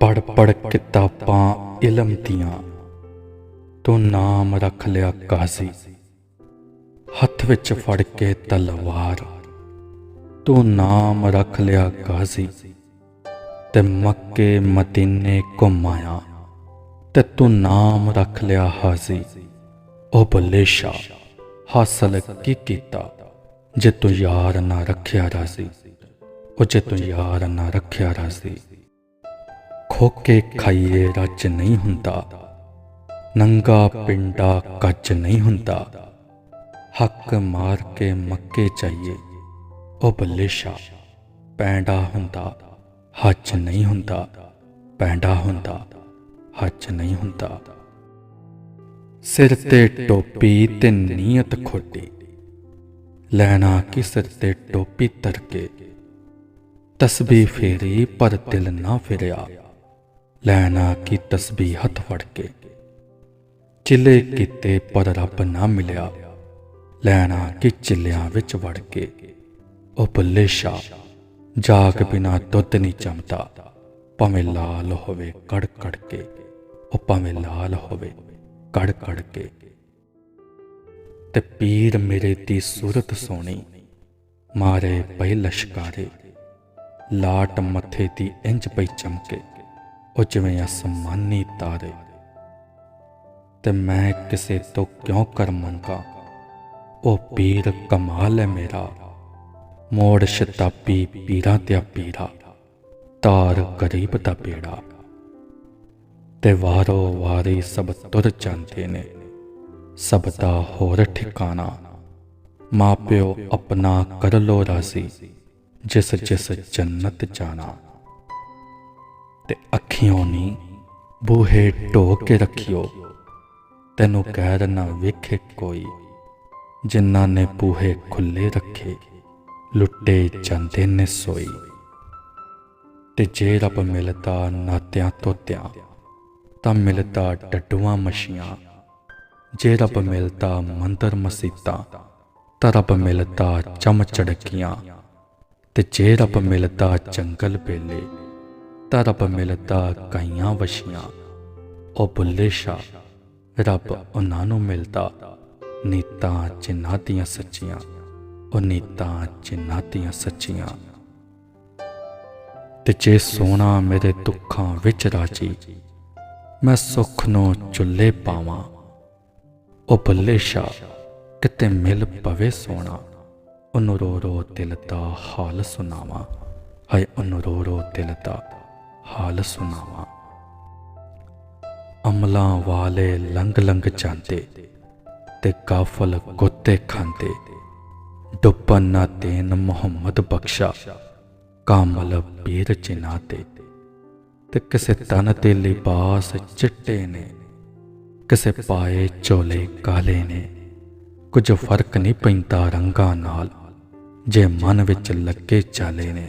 ਪੜ ਪੜ ਕਿਤਾਬਾਂ ਇਲਮ ਦੀਆਂ। ਤੂੰ ਨਾਮ ਰੱਖ ਲਿਆ ਕਾਜ਼ੀ। ਹੱਥ ਵਿੱਚ ਫੜ ਕੇ ਤਲਵਾਰ। ਤੂੰ ਨਾਮ ਰੱਖ ਲਿਆ ਕਾਜ਼ੀ। ਤੇ ਮੱਕੇ ਮਦੀਨੇ ਘੁਮਾਇਆ। ਤੇ ਤੂੰ ਨਾਮ ਰੱਖ ਲਿਆ ਹਾਜ਼ੀ। ਉਹ ਬੱਲੇ ਸ਼ਾ ਹਾਸਲ ਕੀ ਕੀਤਾ? ਜੇ ਤੂੰ ਯਾਰ ਨਾ ਰੱਖਿਆ ਰਾਜ਼ੀ। ਉਹ ਜੇ ਤੂੰ ਯਾਰ ਨਾ ਰੱਖਿਆ ਰਾਜ਼ੀ। ਖੋਕੇ ਖਾਈਏ ਰੱਜ ਨਹੀਂ ਹੁੰਦਾ। ਨੰਗਾ ਪਿੰਡਾ ਕੱਜ ਨਹੀਂ ਹੁੰਦਾ। ਹੱਕ ਮਾਰ ਕੇ ਮੱਕੇ ਚਾਹੀਏ ਉਹ ਬੱਲੇ ਸ਼ਾ ਪੈਂਡਾ ਹੁੰਦਾ। ਹੱਜ ਨਹੀਂ ਹੁੰਦਾ। ਪੈਂਡਾ ਹੁੰਦਾ। ਹੱਜ ਨਹੀਂ ਹੁੰਦਾ। ਸਿਰ ਤੇ ਟੋਪੀ ਤੇ ਨੀਅਤ ਖੋਟੀ ਲੈਣਾ ਕਿ ਸਿਰ ਤੇ ਟੋਪੀ ਤਰਕੇ। ਤਸਬੀਹ ਫੇਰੀ ਪਰ ਦਿਲ ਨਾ ਫਿਰਿਆ। ਲੈਣਾ ਕਿ ਤਸਬੀਹ ਹੱਥ ਫੜ ਕੇ। ਚਿੱਲੇ ਕੀਤੇ ਪਰ ਰੱਬ ਨਾ ਮਿਲਿਆ। ਲੈਣਾ ਕਿ ਚਿੱਲਿਆਂ ਵਿੱਚ ਵੜ ਕੇ। ਉਹ ਬੱਲੇ ਸ਼ਾ ਜਾਗ ਬਿਨਾ ਦੁੱਧ ਨਹੀਂ ਚਮਦਾ ਭਾਵੇਂ ਲਾਲ ਹੋਵੇ ਕੜ ਕੜ ਕੇ, ਉਹ ਭਾਵੇਂ ਲਾਲ ਹੋਵੇ ਕੜ ਕੜ ਕੇ। ਤੇ ਪੀਰ ਮੇਰੇ ਦੀ ਸੂਰਤ ਸੋਹਣੀ ਮਾਰੇ ਪਈ ਲਸ਼ਕਾਰੇ। ਲਾਟ ਮੱਥੇ ਦੀ ਇੰਜ ਪਈ ਚਮਕੇ। ਉਹ ਜਿਵੇਂ ਅਸਮਾਨੀ ਤਾਰੇ। ਤੇ ਮੈਂ ਕਿਸੇ ਤੋਂ ਕਿਉਂ ਕਰ ਮੰਗਾ? ਉਹ ਪੀਰ ਕਮਾਲ ਹੈ ਮੇਰਾ। ਮੋੜ ਸ਼ਤਾਬੀ ਪੀਰਾਂ ਤੇ ਪੀਰਾ। ਤਾਰ ਗਰੀਬ ਦਾ ਪੇੜਾ ਤੇ ਵਾਰੋ ਵਾਰੀ ਸਭ ਤੁਰ ਜਾਂਦੇ ਨੇ। ਸਭ ਦਾ ਹੋਰ ਠਿਕਾਣਾ। ਮਾਪਿਓ ਆਪਣਾ ਕਰ ਲੋ ਰਾਜ਼ੀ। ਜਿਸ ਜਿਸ ਜੰਨਤ ਜਾਣਾ। ਤੇ ਅੱਖੀਆਂ ਨੀ ਬੂਹੇ ਢੋ ਕੇ ਰੱਖਿਓ। ਤੈਨੂੰ ਕਹਿਰ ਨਾ ਵੇਖੇ ਕੋਈ ਜਿਨ੍ਹਾਂ ਨੇ ਬੂਹੇ ਖੁੱਲੇ ਰੱਖੇ, ਲੁੱਟੇ ਜਾਂਦੇ ਨੇ ਸੋਈ। ਤੇ ਜੇ ਰੱਬ ਮਿਲਦਾ ਨਾਤਿਆਂ ਤੋਤਿਆਂ ਤਾਂ ਮਿਲਦਾ ਡੱਡੂਆਂ ਮਸ਼ੀਆਂ ਜੇ ਰੱਬ ਮਿਲਦਾ ਮੰਦਰ ਮਸੀਤਾਂ, ਤਾਂ ਰੱਬ ਮਿਲਦਾ ਚਮ ਚੜਕੀਆਂ ਤੇ ਜੇ ਰੱਬ ਮਿਲਦਾ ਜੰਗਲ ਬੇਲੇ ਤਾਂ ਰੱਬ ਮਿਲਦਾ ਕਾਈਆਂ ਵਸ਼ੀਆਂ, ਉਹ ਬੁੱਲੇ ਸ਼ਾ ਰੱਬ ਉਹਨਾਂ ਨੂੰ ਮਿਲਦਾ। ਨੀਤਾਂ ਜਿਨ੍ਹਾਂ ਦੀਆਂ ਸੱਚੀਆਂ, ਉਹ ਨੀਤਾਂ ਜਿਨ੍ਹਾਂ ਦੀਆਂ ਸੱਚੀਆਂ। ਤੇ ਜੇ ਸੋਨਾ ਮੇਰੇ ਦੁੱਖਾਂ ਵਿੱਚ ਰਾਜੀ, ਮੈਂ ਸੁੱਖ ਨੂੰ ਚੁੱਲੇ ਪਾਵਾਂ। ਉਹ ਬੱਲੇ ਸ਼ਾ ਕਿਤੇ ਮਿਲ ਪਵੇ ਸੋਨਾ, ਉਹਨੂੰ ਰੋ ਰੋ ਦਿਲ ਦਾ ਹਾਲ ਸੁਣਾਵਾਂ। ਹਾਏ, ਉਹਨੂੰ ਰੋ ਰੋ ਦਿਲ ਦਾ ਹਾਲ ਸੁਣਾਵਾਂ। ਅਮਲਾਂ ਵਾਲੇ ਲੰਗ ਲੰਗ ਜਾਂਦੇ ਤੇ ਕਾਫਲ ਗੋਤੇ ਖਾਂਦੇ। ਡੁੱਬਨ ਨਾ ਦੇਨ ਮੁਹੰਮਦ ਬਖਸ਼ਾ, ਕਾਮਲ ਪੀਰ ਚਿਨਾ ਤੇ ਤੇ ਕਿਸੇ ਤਨ ਤੇ ਲਿਬਾਸ ਚਿੱਟੇ ਨੇ, ਕਿਸੇ ਪਾਏ ਚੋਲੇ ਕਾਲੇ ਨੇ। ਕੁਝ ਫ਼ਰਕ ਨਹੀਂ ਪੈਂਦਾ ਰੰਗਾਂ ਨਾਲ, ਜੇ ਮਨ ਵਿੱਚ ਲੱਗੇ ਚਾਲੇ ਨੇ।